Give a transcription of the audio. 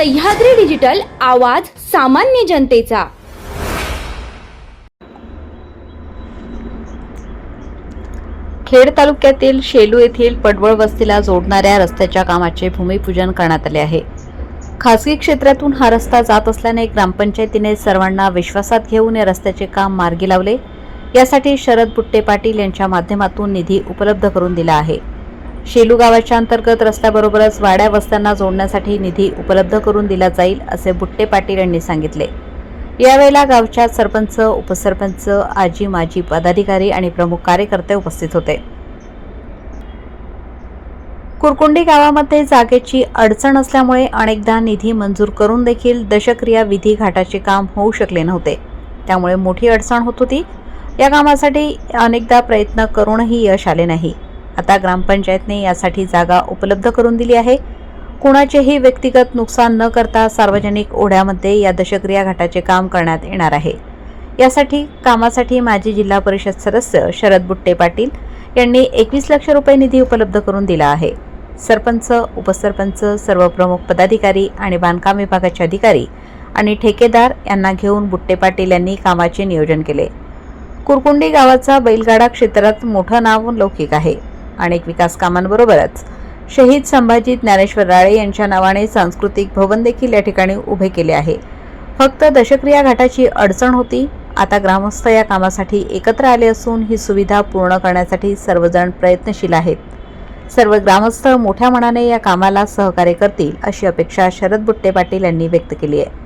Sahyadri digital आवाज सामान्य जनतेचा. खेड तालुक्यातील शेलू येथील पडवळ वस्तीला जोडणाऱ्या रस्त्याच्या कामाचे भूमिपूजन करण्यात आले आहे. खासगी क्षेत्रातून हा रस्ता जात असल्याने ग्रामपंचायतीने सर्वांना विश्वासात घेऊन या रस्त्याचे काम मार्गी लावले. यासाठी शरद बुट्टे पाटील यांच्या माध्यमातून निधी उपलब्ध करून दिला आहे. शेलू गावाच्या अंतर्गत रस्त्याबरोबरच वाड्या वस्त्यांना जोडण्यासाठी निधी उपलब्ध करून दिला जाईल असे बुट्टे पाटील यांनी सांगितले. यावेळेला गावच्या सरपंच उपसरपंच आजी माजी पदाधिकारी आणि प्रमुख कार्यकर्ते उपस्थित होते. कुरकुंडी गावामध्ये जागेची अडचण असल्यामुळे अनेकदा निधी मंजूर करून देखील दशक्रिया विधी घाटाचे काम होऊ शकले नव्हते. त्यामुळे मोठी अडचण होत होती. या कामासाठी अनेकदा प्रयत्न करूनही यश आले नाही. आता ग्रामपंचायतने यासाठी जागा उपलब्ध करून दिली आहे. कुणाचेही व्यक्तिगत नुकसान न करता सार्वजनिक ओढ्यामध्ये या दशक्रिया घाटाचे काम करण्यात येणार आहे. यासाठी कामासाठी माजी जिल्हा परिषद सदस्य शरद बुट्टे पाटील यांनी एकवीस लक्ष रुपये निधी उपलब्ध करून दिला आहे. सरपंच उपसरपंच सर्व प्रमुख पदाधिकारी आणि बांधकाम विभागाचे अधिकारी आणि ठेकेदार यांना घेऊन बुट्टे पाटील यांनी कामाचे नियोजन केले. कुरकुंडी गावाचा बैलगाडा क्षेत्रात मोठं नाव लौकिक आहे. अनेक विकास कामांबरोबरच. शहीद संभाजी ज्ञानेश्वर राळे यांच्या नावाने सांस्कृतिक भवन देखील या ठिकाणी उभे केले आहे. फक्त दशक्रिया घाटाची अडचण होती आता ग्रामस्थ या कामासाठी एकत्र आले असून ही सुविधा पूर्ण करण्यासाठी सर्वजण प्रयत्नशील आहेत. सर्व ग्रामस्थ मोठ्या मनाने या कामाला सहकार्य करतील अशी अपेक्षा शरद बुट्टे पाटील यांनी व्यक्त केली आहे.